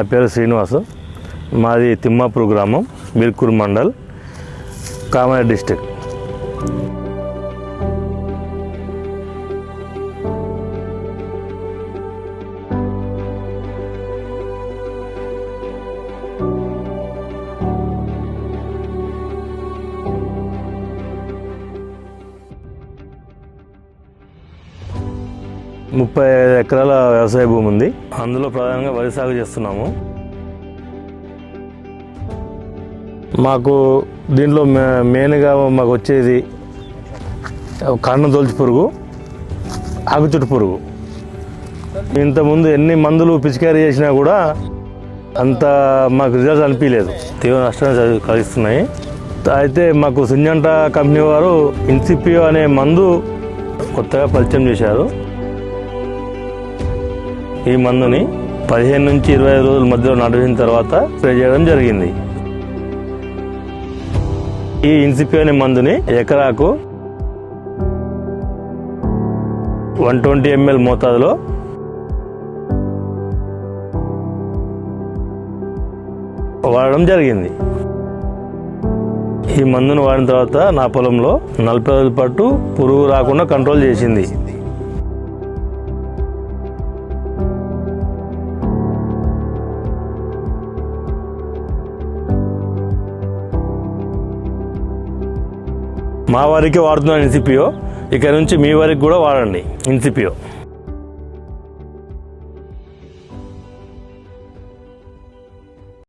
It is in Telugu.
నా పేరు శ్రీనివాసు. మాది తిమ్మాపూర్ గ్రామం మిర్కూర్ మండల్ కామారెడ్డి డిస్టిక్ ముప్పై ఐదు ఎకరాల వ్యవసాయ భూమి ఉంది. అందులో ప్రధానంగా వరి సాగు చేస్తున్నాము. మాకు దీంట్లో మెయిన్గా మాకు వచ్చేది కన్ను తొలిచి పురుగు ఆకుచుట్టు పురుగు. ఇంతకుముందు ఎన్ని మందులు పిచికారీ చేసినా కూడా అంత మాకు రిజల్ట్స్ అనిపించలేదు తీవ్ర నష్టాన్ని కలిగిస్తున్నాయి అయితే మాకు సింజంట కంపెనీ వారు ఇన్సిపియో అనే మందు కొత్తగా పరిచయం చేశారు. ఈ మందుని పదిహేను నుంచి ఇరవై ఐదు రోజుల మధ్యలో నడిపిన తర్వాత స్ప్రే చేయడం జరిగింది. ఈ ఇన్సిపి అనే మందుని ఎకరాకు వన్ ట్వంటీ ఎంఎల్ మోతాదులో వాడడం జరిగింది. ఈ మందును వాడిన తర్వాత నా పొలంలో నలభై రోజుల పాటు పురుగు రాకుండా కంట్రోల్ చేసింది. మా వారికి వాడుతున్నాను ఇన్సిపియో ఇక నుంచి మీ వారికి కూడా వాడండి ఇన్సిపియో